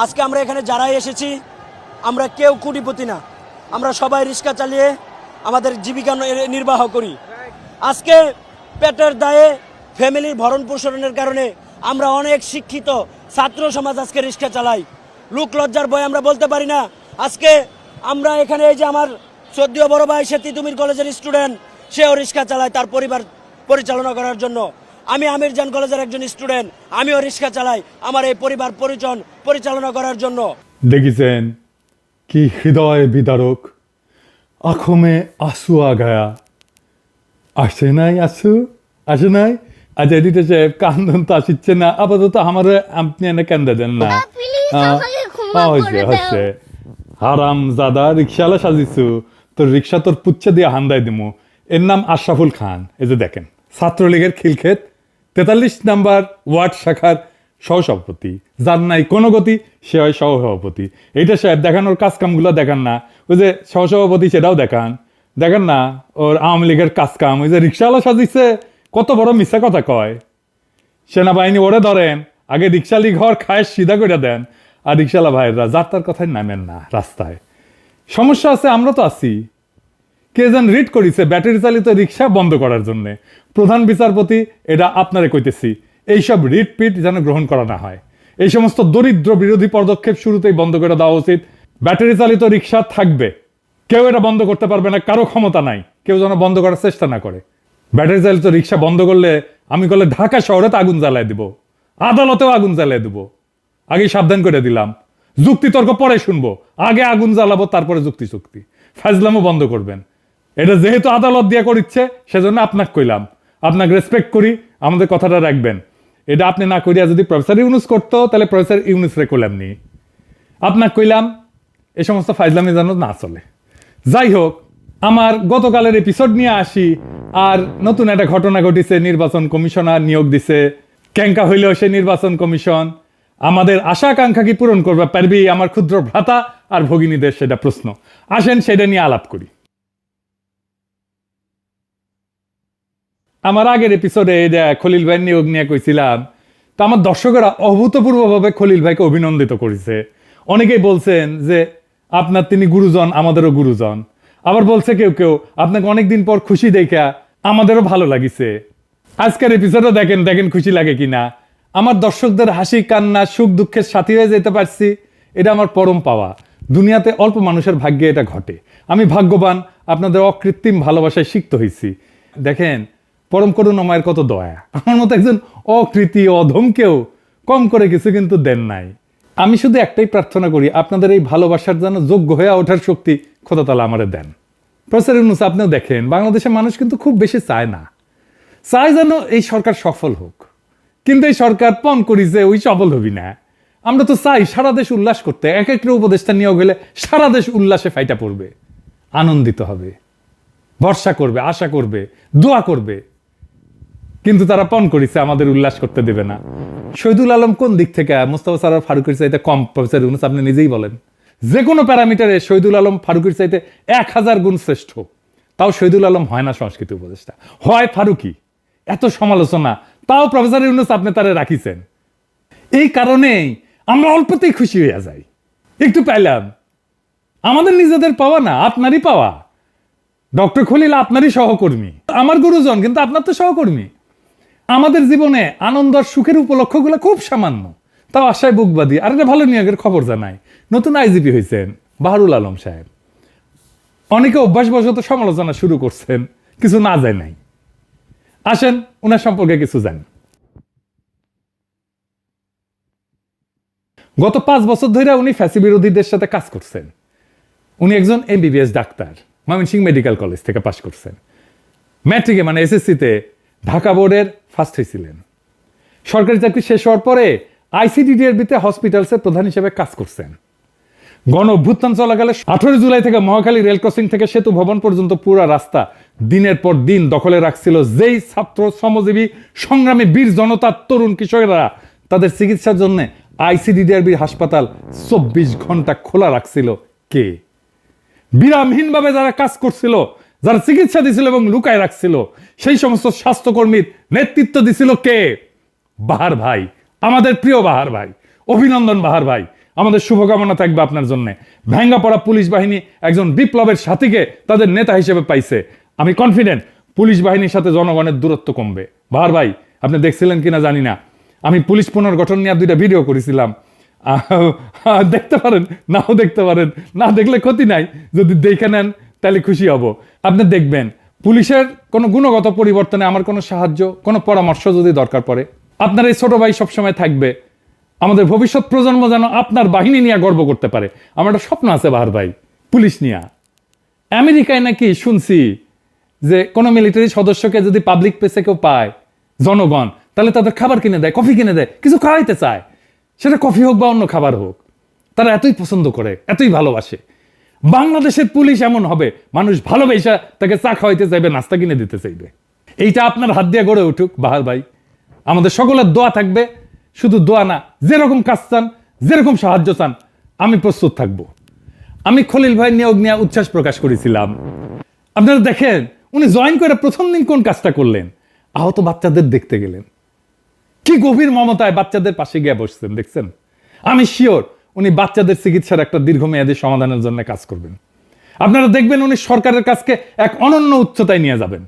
আজকে আমরা এখানে যারাই এসেছি, আমরা কেউ কুটিপতি না। আমরা সবাই রিক্সা চালিয়ে আমাদের জীবিকা নির্বাহ করি। আজকে পেটের দায়ে ফ্যামিলির ভরণ পোষণের কারণে আমরা অনেক শিক্ষিত ছাত্র সমাজ আজকে রিক্সা চালাই। লোক লজ্জার বয় আমরা বলতে পারি না। আজকে আমরা এখানে এই যে আমার সদ্য বড় ভাই সে তিতুমির কলেজের স্টুডেন্ট সেও রিক্সা চালায় তার পরিবার পরিচালনা করার জন্য। আমি আমির জান কলেজের একজন স্টুডেন্ট। আমিও রিক্সা চালাই। আমার এই পরিবার পরিচন পরিচালনা করার জন্য। দেখেছেন? কি হৃদয় বিদারক। আখমে আসু আগায়া। আসে নাই আসু? আসে নাই? আচ্ছা এদিকে সাহেব কান্দন তো আসিচ্ছে না। আপাতত আমার আপনি এনে কেন্দে দেন না। হয়েছে হয়েছে হারাম জাদা রিক্সাওয়ালা সাজিছু তোর রিক্সা তোর পুচ্ছে দিয়ে হান্দাই দিমু। এর নাম আশরাফুল খান। এই যে দেখেন ছাত্রলীগের খিলক্ষেত তেতাল্লিশ নাম্বার ওয়ার্ড শাখার সহসভাপতি। যার নাই কোনো গতি, সে হয় সহসভাপতি। এইটা সাহেব দেখানোর কাজ কামগুলো দেখান না। ওই যে সহসভাপতি সেটাও দেখান। দেখেন না, ওর আওয়ামী লীগের কাজ কাম ওই যে রিক্সাওয়ালা সাজিছে, কত বড় মিথ্যা কথা কয়। সেনাবাহিনী ওরে ধরেন, আগে রিক্সালি ঘর খায় সিধা করে দেন। আর রিক্সালা ভাইরা যার তার কথায় নামেন না, রাস্তায়। সমস্যা আছে, আমরা তো আছি। কে যেন রিট করিছে ব্যাটারি চালিত রিক্সা বন্ধ করার জন্য। প্রধান বিচারপতি, এটা আপনারে কইতেছি, এইসব রিট পিট যেন গ্রহণ করা না হয়। এই সমস্ত দরিদ্র বিরোধী পদক্ষেপ শুরুতেই বন্ধ করে দেওয়া উচিত। ব্যাটারি চালিত রিক্সা থাকবে। কেউ এটা বন্ধ করতে পারবে না, কারও ক্ষমতা নাই। কেউ যেন বন্ধ করার চেষ্টা না করে। ব্যাটারি চালিত রিক্সা বন্ধ করলে আমি করলে ঢাকা শহরে তো আগুন জ্বালায় দিব। আদালতেও আগুন জ্বালায় দিব। আগে সাবধান করে দিলাম। যুক্তি তর্ক পরে শুনব। আগে আগুন জ্বালাবো, তারপরে যুক্তি চুক্তি ফাজলামও বন্ধ করবেন। এটা যেহেতু আদালত দিয়ে করিচ্ছে, সেজন্য আপনাকে কইলাম। আপনাকে রেসপেক্ট করি, আমাদের কথাটা রাখবেন। এটা আপনি না করিয়া যদি প্রফেসর ইউনুস করতো, তাহলে প্রফেসর ইউনুস রে কইলাম নি। আপনাকে কইলাম এই সমস্ত ফাইজলামি যেন না চলে। যাই হোক, আমার গতকালের এপিসোড নিয়ে আসি, আর নতুন একটা ঘটনা ঘটিছে, নির্বাচন কমিশনার নিয়োগ দিছে। ক্যাঙ্কা হইলেও সে নির্বাচন কমিশন। আমাদের আশা আকাঙ্ক্ষা কি পূরণ করবে, পারবি আমার ক্ষুদ্র ভ্রাতা আর ভগিনীদের সেটা প্রশ্ন। আসেন, সেটা নিয়ে আলাপ করি। আমার আগের এপিসোডে খলিল ভাই নিয়োগ নিয়ে কইছিলাম, তা আমার দর্শকেরা অভূতপূর্বভাবে খলিল ভাইকে অভিনন্দিত করেছে। অনেকেই বলছেন যে, আপনার তিনি গুরুজন, আমাদেরও গুরুজন। আবার বলছে কেউ কেউ, আপনাকে অনেকদিন পর খুশি দেখা, আমাদেরও ভালো লাগিছে। আজকের এপিসোডও দেখেন দেখেন খুশি লাগে কিনা। আমার দর্শকদের হাসি, কান্না, সুখ, দুঃখের সাথী হয়ে যেতে পারছি, এটা আমার পরম পাওয়া। দুনিয়াতে অল্প মানুষের ভাগ্যে এটা ঘটে। আমি ভাগ্যবান, আপনাদের অকৃত্রিম ভালোবাসায় সিক্ত হয়েছি দেখেন পরম করুণাময়ের কত দয়া। আমার মতো একজন অকৃতি, অধমকেও কম করে কিছু কিন্তু দেন নাই। আমি শুধু একটাই প্রার্থনা করি, আপনাদের এই ভালোবাসার যেন যোগ্য হয়ে ওঠার শক্তি খোদা তালা আমারে দেন। প্রফেসর ইউনুস, আপনিও দেখেন, বাংলাদেশের মানুষ কিন্তু খুব বেশি চায় না। চায় যেন এই সরকার সফল হোক। কিন্তু এই সরকার পণ করি যে ওই সফল হবি না। আমরা তো চাই সারা দেশ উল্লাস করতে, এক একটা উপদেষ্টা নিয়োগ হলে সারা দেশ উল্লাসে ফাইটা পড়বে। আনন্দিত হবে। ভরসা করবে, আশা করবে, দোয়া করবে। কিন্তু তারা পণ করেছে, আমাদের উল্লাস করতে দেবে না। শহীদুল আলম কোন দিক থেকে? মুস্তাফা সারার ফারুকের চাইতে কম, প্রফেসর ইউনুস আপনি নিজেই বলেন। যে কোনো প্যারামিটারে শহীদুল আলম ফারুকের চাইতে এক হাজার গুণ শ্রেষ্ঠ। তাও শহীদুল আলম হয় না সংস্কৃতি উপদেষ্টা। হয় ফারুকি। এত সমালোচনা। তাও প্রফেসর ইউনুস আপনি তারা রাখিছেন। এই কারণেই আমরা অল্পতেই খুশি হইয়া যাই। একটু পাইলাম। আমাদের নিজেদের পাওয়া না, আপনারই পাওয়া। ডক্টর খলিল আপনারই সহকর্মী। আমার গুরুজন, কিন্তু আপনার তো সহকর্মী। আমাদের জীবনে আনন্দ আর সুখের উপলক্ষগুলো খুব সামান্য। তাও আশায় বুকবাদী আর একটা ভালো নিয়োগের খবর জানাই। নতুন আইজিপি হয়েছেন বাহারুল আলম সাহেব। অনেকে অভ্যাসবশত সমালোচনা শুরু করছেন, কিছু না যায় নাই। আসেন ওনার সম্পর্কে কিছু জানেন গত পাঁচ বছর ধরে উনি ফ্যাসি বিরোধীদের সাথে কাজ করছেন। উনি একজন MBBS doctor, Mymensingh medical college থেকে পাশ করছেন। ম্যাট্রিকে মানে এসএসসিতে ঢাকা বোর্ডের ফার্স্ট হয়েছিলেন সরকারি চাকরি শেষ হওয়ার পরে আইসিডিডিআরবিতে হসপিটালসের প্রধান হিসেবে কাজ করছেন। গণ অভ্যুত্থান চলাকালে আঠারো জুলাই থেকে মহাখালী রেল ক্রসিং থেকে সেতু ভবন পর্যন্ত পুরো রাস্তা দিনের পর দিন দখলে রাখছিল যেই ছাত্র, শ্রমজীবী, সংগ্রামী বীর জনতা, তরুণ কিশোরেরা তাদের চিকিৎসার জন্য আইসিডিডিআরবির হাসপাতাল চব্বিশ ঘণ্টা খোলা রাখছিল কে? বিরামহীনভাবে যারা কাজ করছিল যারা চিকিৎসা দিছিল এবং লুকায় রাখছিল, সেই সমস্ত স্বাস্থ্যকর্মীর নেতৃত্ব দিছিল কে? বাহার ভাই, আমাদের প্রিয় বাহার ভাই। অভিনন্দন বাহার ভাই। আমাদের শুভকামনা থাকবে আপনার জন্য। ভেঙ্গা পড়া পুলিশ বাহিনী একজন বিপ্লবের সাথীকে তাদের নেতা হিসেবে পাইছে। আমি কনফিডেন্ট পুলিশ বাহিনীর সাথে জনগণের দূরত্ব কমবে। বাহার ভাই, আপনি দেখছিলেন কিনা জানি না। আমি পুলিশ পুনর্গঠন নিয়ে দুইটা ভিডিও করেছিলাম। দেখতে পারেন, নাও দেখতে পারেন। না দেখলে ক্ষতি নাই। যদি দেখে নেন তাহলে খুশি হব। আপনি দেখবেন, পুলিশের কোনো গুণগত পরিবর্তনে আমার কোনো সাহায্য, কোনো পরামর্শ যদি দরকার পড়ে, আপনার এই ছোট ভাই সবসময় থাকবে। আমাদের ভবিষ্যৎ প্রজন্ম যেন আপনার বাহিনী নিয়ে গর্ব করতে পারে। আমার একটা স্বপ্ন আছে বাহার ভাই, পুলিশ নিয়ে। আমেরিকায় নাকি শুনছি যে কোনো মিলিটারি সদস্যকে যদি পাবলিক প্লেসে কেউ পায়, জনগণ, তাহলে তাদের খাবার কিনে দেয় কফি কিনে দেয়, কিছু খাওয়াইতে চায়। সেটা কফি হোক বা অন্য খাবার হোক, তারা এতই পছন্দ করে, এতই ভালোবাসে। বাংলাদেশের পুলিশ এমন হবে, মানুষ ভালোবেসে তাকে চা খাওয়াইতে চাইবে, নাস্তা কিনে দিতে চাইবে। এইটা আপনার হাত দিয়ে গড়ে উঠুক, বাহার ভাই। আমাদের সকলের দোয়া থাকবে, শুধু দোয়া না, যেরকম কাজ চান, যেরকম সাহায্য চান, আমি প্রস্তুত থাকব। আমি খলিল ভাই নিয়োগ নিয়ে উচ্ছ্বাস প্রকাশ করেছিলাম। আপনারা দেখেন, উনি জয়েন করে প্রথম দিন কোন কাজটা করলেন? আহত বাচ্চাদের দেখতে গেলেন। কি গভীর মমতায় বাচ্চাদের পাশে গিয়ে বসছেন, দেখছেন? আমি শিওর উনি বাচ্চাদের চিকিৎসার একটা দীর্ঘমেয়াদী সমাধানের জন্য কাজ করবেন। আপনারা দেখবেন উনি সরকারের কাছকে এক অনন্য উচ্চতায় নিয়ে যাবেন।